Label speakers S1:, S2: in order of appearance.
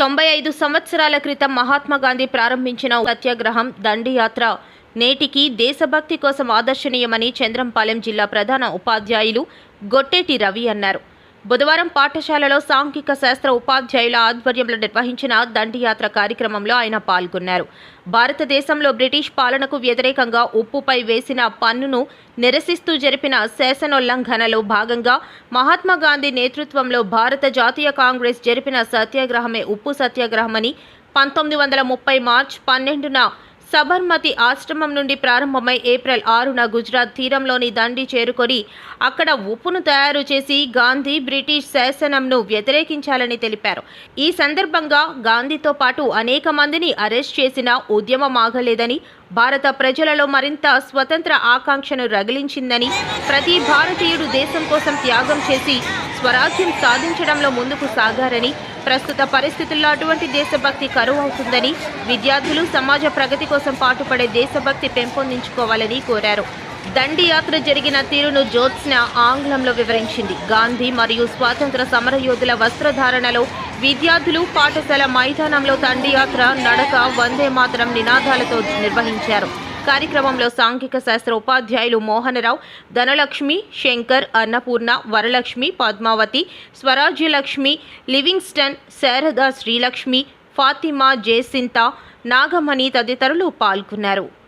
S1: తొంభై ఐదు సంవత్సరాల క్రితం మహాత్మా గాంధీ ప్రారంభించిన సత్యాగ్రహం దండియాత్ర. నేటికి దేశభక్తి కోసం ఆదర్శనీయమని చంద్రంపాలెం జిల్లా ప్రధాన ఉపాధ్యాయులు గొట్టేటి రవి అన్నారు. బుధవారం పాఠశాలలో సాంఘిక శాస్త్ర ఉపాధ్యాయుల ఆధ్వర్యంలో నిర్వహించిన దండియాత్ర కార్యక్రమంలో ఆయన పాల్గొన్నారు. భారతదేశంలో బ్రిటిష్ పాలనకు వ్యతిరేకంగా ఉప్పుపై వేసిన పన్నును నిరసిస్తూ జరిపిన శాసనోల్లంఘనలో భాగంగా మహాత్మా గాంధీ నేతృత్వంలో భారత జాతీయ కాంగ్రెస్ జరిపిన సత్యాగ్రహమే ఉప్పు సత్యాగ్రహమని పంతొమ్మిది వందల ముప్పై మార్చ్ పన్నెండున సబర్మతి ఆశ్రమం నుండి ప్రారంభమై ఏప్రిల్ ఆరున గుజరాత్ తీరంలోని దండి చేరుకొని అక్కడ ఉప్పును తయారు చేసి గాంధీ బ్రిటిష్ శాసనంను వ్యతిరేకించాలని తెలిపారు. ఈ సందర్భంగా గాంధీతో పాటు అనేక మందిని అరెస్ట్ చేసిన ఉద్యమం ఆగలేదని భారత ప్రజలలో మరింత స్వతంత్ర ఆకాంక్షను రగిలించిందని ప్రతి భారతీయుడు దేశం కోసం త్యాగం చేసి స్వరాజ్యం సాధించడంలో ముందుకు సాగారని ప్రస్తుత పరిస్థితుల్లో అటువంటి దేశభక్తి కరువు అవుతుందని విద్యార్థులు సమాజ ప్రగతి కోసం పాటుపడే దేశభక్తి పెంపొందించుకోవాలని కోరారు. దండి యాత్ర జరిగిన తీరును జ్యోత్స్న ఆంగ్లంలో వివరించింది. గాంధీ మరియు స్వాతంత్ర సమరయోధుల వస్త్రధారణలో విద్యార్థులు పాఠశాల మైదానంలో దండి యాత్ర నడక వందే మాతరం నినాదాలతో నిర్వహించారు. కార్యక్రమంలో సాంఘిక శాస్త్ర ఉపాధ్యాయులు మోహనరావు ధనలక్ష్మి శంకర్ అన్నపూర్ణ వరలక్ష్మి పద్మావతి స్వరాజ్యలక్ష్మి లివింగ్స్టన్ శారదా శ్రీలక్ష్మి ఫాతిమా జయసింత నాగమణి తదితరులు పాల్గొన్నారు.